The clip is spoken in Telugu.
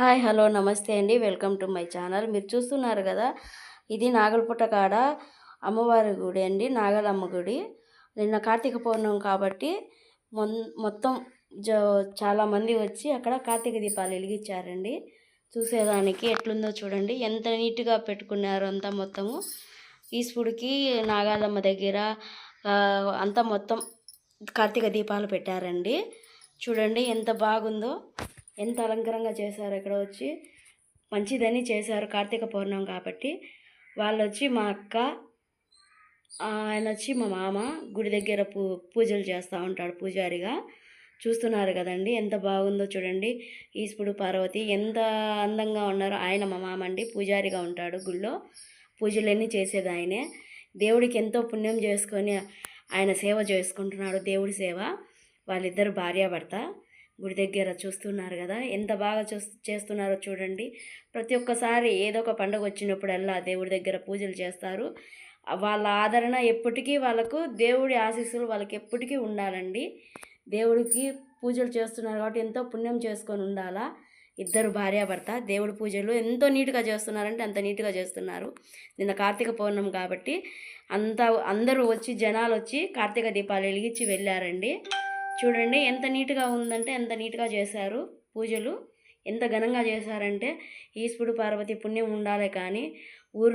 హాయ్ హలో నమస్తే అండి. Welcome to my channel. మీరు చూస్తున్నారు కదా ఇది నాగలపుట్ట కాడ అమ్మవారి గుడి అండి నాగలమ్మ గుడి. నిన్న కార్తీక పౌర్ణమి కాబట్టి మొత్తం జ చాలామంది వచ్చి అక్కడ కార్తీక దీపాలు వెలిగించారండి. చూసేదానికి ఎట్లుందో చూడండి. ఎంత నీట్గా పెట్టుకున్నారు అంతా మొత్తము. ఈశ్వరుడికి నాగాలమ్మ దగ్గర అంతా మొత్తం కార్తీక దీపాలు పెట్టారండి. చూడండి ఎంత బాగుందో. ఎంత అలంకరంగా చేశారు ఇక్కడ వచ్చి మంచిదని చేశారు కార్తీక పౌర్ణమి కాబట్టి వాళ్ళు వచ్చి మా అక్క ఆయన వచ్చి మా మామ గుడి దగ్గర పూ పూజలు చేస్తూ ఉంటాడు పూజారిగా. చూస్తున్నారు కదండి ఎంత బాగుందో చూడండి. ఈశ్వడు పార్వతి ఎంత అందంగా ఉన్నారో ఆయన మా మామ అండి పూజారిగా ఉంటాడు గుళ్ళో. పూజలన్నీ చేసేది ఆయనే. దేవుడికి ఎంతో పుణ్యం చేసుకొని ఆయన సేవ చేసుకుంటున్నాడు దేవుడి సేవ. వాళ్ళిద్దరు భార్యాభర్త. గుడి దగ్గర చూస్తున్నారు కదా. ఎంత బాగా చూ చేస్తున్నారో చూడండి. ప్రతి ఒక్కసారి ఏదో ఒక పండుగ వచ్చినప్పుడల్లా దేవుడి దగ్గర పూజలు చేస్తారు. వాళ్ళ ఆదరణ ఎప్పటికీ వాళ్ళకు దేవుడి ఆశీస్సులు వాళ్ళకి ఎప్పటికీ ఉండాలండి. దేవుడికి పూజలు చేస్తున్నారు కాబట్టి ఎంతో పుణ్యం చేసుకొని ఉండాలా. ఇద్దరు భార్యాభర్త దేవుడి పూజలు ఎంతో నీట్గా చేస్తున్నారంటే అంత నీట్గా చేస్తున్నారు. నిన్న కార్తీక పౌర్ణమి కాబట్టి అంత అందరూ వచ్చి జనాలు వచ్చి కార్తీక దీపాలు వెలిగించి వెళ్ళారండి. చూడండి ఎంత నీట్గా ఉందంటే ఎంత నీట్గా చేశారు పూజలు. ఎంత ఘనంగా చేశారంటే ఈశ్వరుడు పార్వతి పుణ్యం ఉండాలి కానీ ఊరు